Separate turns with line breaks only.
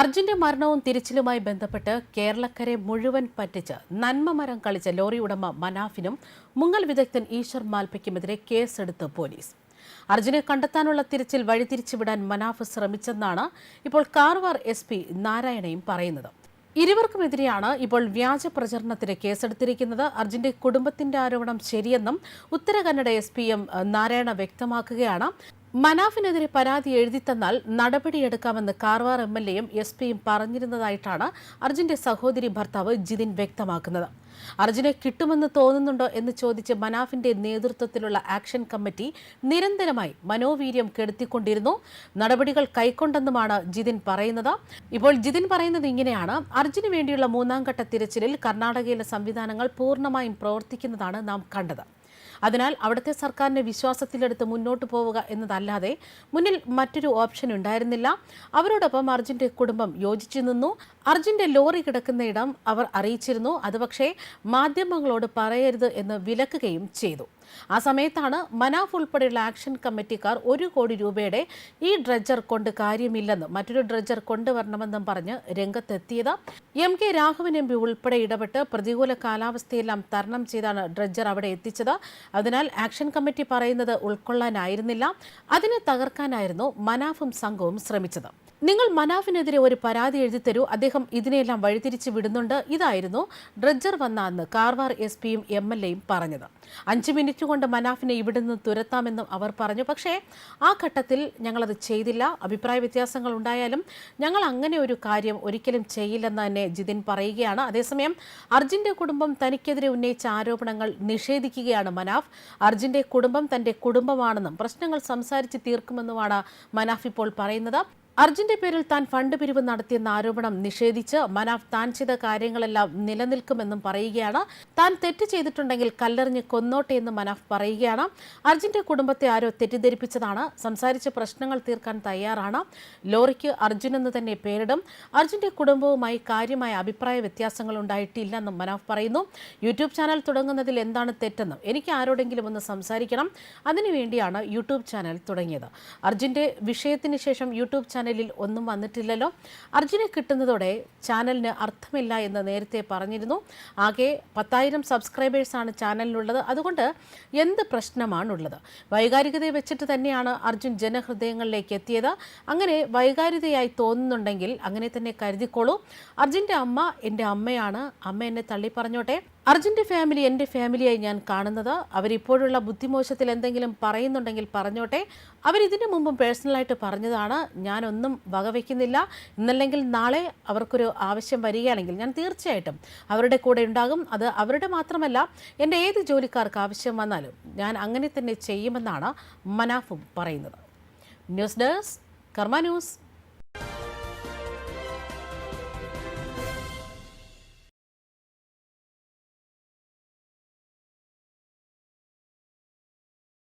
അർജുന്റെ മരണവും തിരിച്ചിലുമായി ബന്ധപ്പെട്ട് കേരളക്കരെ മുഴുവൻ പറ്റിച്ച് നന്മ മരം കളിച്ച ലോറി ഉടമ മനാഫിനും മുങ്ങൽ വിദഗ്ധൻ ഈശ്വർ മാൽപ്പയ്ക്കുമെതിരെ കേസെടുത്ത് പോലീസ്. അർജുനെ കണ്ടെത്താനുള്ള തിരച്ചിൽ വഴിതിരിച്ചുവിടാൻ മനാഫ് ശ്രമിച്ചെന്നാണ് ഇപ്പോൾ കാർവാർ എസ് പി നാരായണയും പറയുന്നത്. ഇരുവർക്കുമെതിരെയാണ് ഇപ്പോൾ വ്യാജ പ്രചരണത്തിന് കേസെടുത്തിരിക്കുന്നത്. അർജുന്റെ കുടുംബത്തിന്റെ ആരോപണം ശരിയെന്നും Uttara Kannada S P M Narayana വ്യക്തമാക്കുകയാണ്. മനാഫിനെതിരെ പരാതി എഴുതിത്തന്നാൽ നടപടിയെടുക്കാമെന്ന് കാർവാർ എം എൽ എയും എസ് പിയും പറഞ്ഞിരുന്നതായിട്ടാണ് അർജുന്റെ സഹോദരി ഭർത്താവ് ജിതിൻ വ്യക്തമാക്കുന്നത്. അർജുനെ കിട്ടുമെന്ന് തോന്നുന്നുണ്ടോ എന്ന് ചോദിച്ച് മനാഫിന്റെ നേതൃത്വത്തിലുള്ള ആക്ഷൻ കമ്മിറ്റി നിരന്തരമായി മനോവീര്യം കെടുത്തിക്കൊണ്ടിരുന്നു. നടപടികൾ കൈക്കൊണ്ടെന്നുമാണ് ജിതിൻ പറയുന്നത്. ഇപ്പോൾ ജിതിൻ പറയുന്നത് ഇങ്ങനെയാണ്. അർജുന് വേണ്ടിയുള്ള മൂന്നാം ഘട്ട തിരച്ചിലിൽ കർണാടകയിലെ സംവിധാനങ്ങൾ പൂർണമായും പ്രവർത്തിക്കുന്നതാണ് നാം കണ്ടത്. അതിനാൽ അവിടുത്തെ സർക്കാരിന്റെ വിശ്വാസത്തിലെടുത്ത് മുന്നോട്ട് പോവുക എന്നതല്ലാതെ മുന്നിൽ മറ്റൊരു ഓപ്ഷൻ ഉണ്ടായിരുന്നില്ല. അവരോടൊപ്പം അർജുന്റെ കുടുംബം യോജിച്ചു നിന്നു. അർജുന്റെ ലോറി കിടക്കുന്ന ഇടം അവർ അറിയിച്ചിരുന്നു. അത് പക്ഷേ മാധ്യമങ്ങളോട് പറയരുത് എന്ന് വിലക്കുകയും ചെയ്തു. ആ സമയത്താണ് മനാഫ് ഉൾപ്പെടെയുള്ള ആക്ഷൻ കമ്മിറ്റിക്കാർ ഒരു കോടി രൂപയുടെ ഈ ഡ്രഡ്ജർ കൊണ്ട് കാര്യമില്ലെന്നും മറ്റൊരു ഡ്രഡ്ജർ കൊണ്ടുവരണമെന്നും പറഞ്ഞ് രംഗത്തെത്തിയത് M K Raghavan M P ഉൾപ്പെടെ ഇടപെട്ട് പ്രതികൂല കാലാവസ്ഥയെല്ലാം തരണം ചെയ്താണ് ഡ്രഡ്ജർ അവിടെ എത്തിച്ചത്. അതിനാൽ ആക്ഷൻ കമ്മിറ്റി പറയുന്നത് ഉൾക്കൊള്ളാനായിരുന്നില്ല. അതിനെ തകർക്കാനായിരുന്നു മനാഫും സംഘവും ശ്രമിച്ചത്. നിങ്ങൾ മനാഫിനെതിരെ ഒരു പരാതി എഴുതി തരൂ. അദ്ദേഹം ഇതിനെയെല്ലാം വഴിതിരിച്ച് വിടുന്നുണ്ട്. ഇതായിരുന്നു ഡ്രഡ്ജർ വന്ന അന്ന് കാർവാർ എസ് പിയും എം എൽ എയും പറഞ്ഞത്. അഞ്ച് മിനിറ്റ് കൊണ്ട് മനാഫിനെ ഇവിടെ നിന്ന് തുരത്താമെന്നും അവർ പറഞ്ഞു. പക്ഷേ ആ ഘട്ടത്തിൽ ഞങ്ങളത് ചെയ്തില്ല. അഭിപ്രായ വ്യത്യാസങ്ങൾ ഉണ്ടായാലും ഞങ്ങൾ അങ്ങനെ ഒരു കാര്യം ഒരിക്കലും ചെയ്യില്ലെന്ന് തന്നെ ജിതിൻ പറയുകയാണ്. അതേസമയം അർജുന്റെ കുടുംബം തനിക്കെതിരെ ഉന്നയിച്ച ആരോപണങ്ങൾ നിഷേധിക്കുകയാണ് മനാഫ്. അർജുന്റെ കുടുംബം തന്റെ കുടുംബമാണെന്നും പ്രശ്നങ്ങൾ സംസാരിച്ച് തീർക്കുമെന്നുമാണ് മനാഫ് ഇപ്പോൾ പറയുന്നത്. അർജുന്റെ പേരിൽ താൻ ഫണ്ട് പിരിവ് നടത്തിയെന്ന ആരോപണം നിഷേധിച്ച് മനാഫ് താൻ ചെയ്ത കാര്യങ്ങളെല്ലാം നിലനിൽക്കുമെന്നും പറയുകയാണ്. താൻ തെറ്റ് ചെയ്തിട്ടുണ്ടെങ്കിൽ കല്ലെറിഞ്ഞ് കൊന്നോട്ടെ എന്ന് മനാഫ് പറയുകയാണ്. അർജുന്റെ കുടുംബത്തെ ആരോ തെറ്റിദ്ധരിപ്പിച്ചതാണ്. സംസാരിച്ച് പ്രശ്നങ്ങൾ തീർക്കാൻ തയ്യാറാണ്. ലോറിക്ക് അർജുൻ എന്ന് തന്നെ പേരിടും. അർജുന്റെ കുടുംബവുമായി കാര്യമായ അഭിപ്രായ വ്യത്യാസങ്ങൾ ഉണ്ടായിട്ടില്ലെന്നും മനാഫ് പറയുന്നു. യൂട്യൂബ് ചാനൽ തുടങ്ങുന്നതിൽ എന്താണ് തെറ്റെന്നും എനിക്ക് ആരോടെങ്കിലും ഒന്ന് സംസാരിക്കണം. അതിനുവേണ്ടിയാണ് യൂട്യൂബ് ചാനൽ തുടങ്ങിയത്. അർജുന്റെ വിഷയത്തിന് ശേഷം യൂട്യൂബ് ചാനലിൽ ഒന്നും വന്നിട്ടില്ലല്ലോ. അർജുനെ കിട്ടുന്നതോടെ ചാനലിന് അർത്ഥമില്ല എന്ന് നേരത്തെ പറഞ്ഞിരുന്നു. ആകെ പത്തായിരം സബ്സ്ക്രൈബേഴ്സാണ് ചാനലിനുള്ളത് അതുകൊണ്ട് എന്ത് പ്രശ്നമാണുള്ളത്? വൈകാരികതയെ വെച്ചിട്ട് തന്നെയാണ് അർജുൻ ജനഹൃദയങ്ങളിലേക്ക് എത്തിയത്. അങ്ങനെ വൈകാരികതയായി തോന്നുന്നുണ്ടെങ്കിൽ അങ്ങനെ തന്നെ കരുതിക്കോളൂ. അർജുന്റെ അമ്മ എന്റെ അമ്മയാണ്. അമ്മ എന്നെ തള്ളി പറഞ്ഞോട്ടെ അർജുന്റെ ഫാമിലി എന്റെ ഫാമിലിയായി ഞാൻ കാണുന്നത്. അവരിപ്പോഴുള്ള ബുദ്ധിമോശത്തിൽ എന്തെങ്കിലും പറയുന്നുണ്ടെങ്കിൽ പറഞ്ഞോട്ടെ. അവരിതിനു മുമ്പും പേഴ്സണലായിട്ട് പറഞ്ഞതാണ്. ഞാനൊന്നും വകവയ്ക്കുന്നില്ല ഇന്നല്ലെങ്കിൽ നാളെ അവർക്കൊരു ആവശ്യം വരികയാണെങ്കിൽ ഞാൻ തീർച്ചയായിട്ടും അവരുടെ കൂടെ ഉണ്ടാകും. അത് അവരുടെ മാത്രമല്ല എന്റെ ഏത് ജോലിക്കാർക്ക് ആവശ്യം വന്നാലും ഞാൻ അങ്ങനെ തന്നെ ചെയ്യുമെന്നാണ് മനാഫും പറയുന്നത്. News desk Karma news.